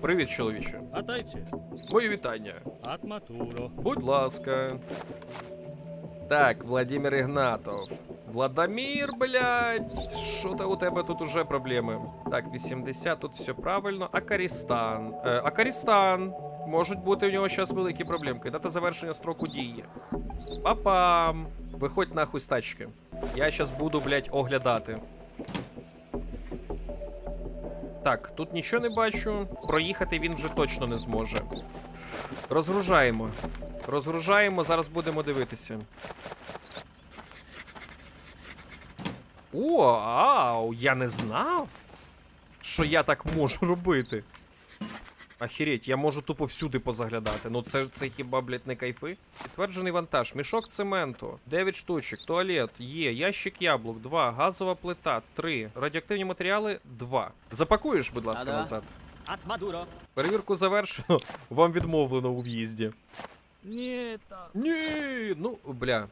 Привіт, чоловіче. Атайте. Мої вітання. От Матуро. Будь ласка. Так, Владимир Ігнатов. Владимир, блядь, що то у тебе тут уже проблеми? Так, 80, тут все правильно. Акарістан. Е, Акарістан. Можуть бути у нього зараз великі проблемки. Дата завершення строку дії. Папам. Виходь нахуй з тачки. Я зараз буду, блядь, оглядати. Так, тут нічого не бачу. Проїхати він вже точно не зможе. Розгружаємо. Розгружаємо, зараз будемо дивитися. О, ау, я не знав, що я так можу робити. Ахереть, я можу тупо всюди позаглядати. Ну це, це хіба, блядь, не кайфи? Підтверджений вантаж, мішок цементу, 9 штучок, туалет, є, ящик яблук, 2, газова плита, 3, радіоактивні матеріали, 2. Запакуєш, будь ласка, назад. От Мадуро. Перевірку завершено. Вам відмовлено у в'їзді. Нет. а- Ні, ну бля.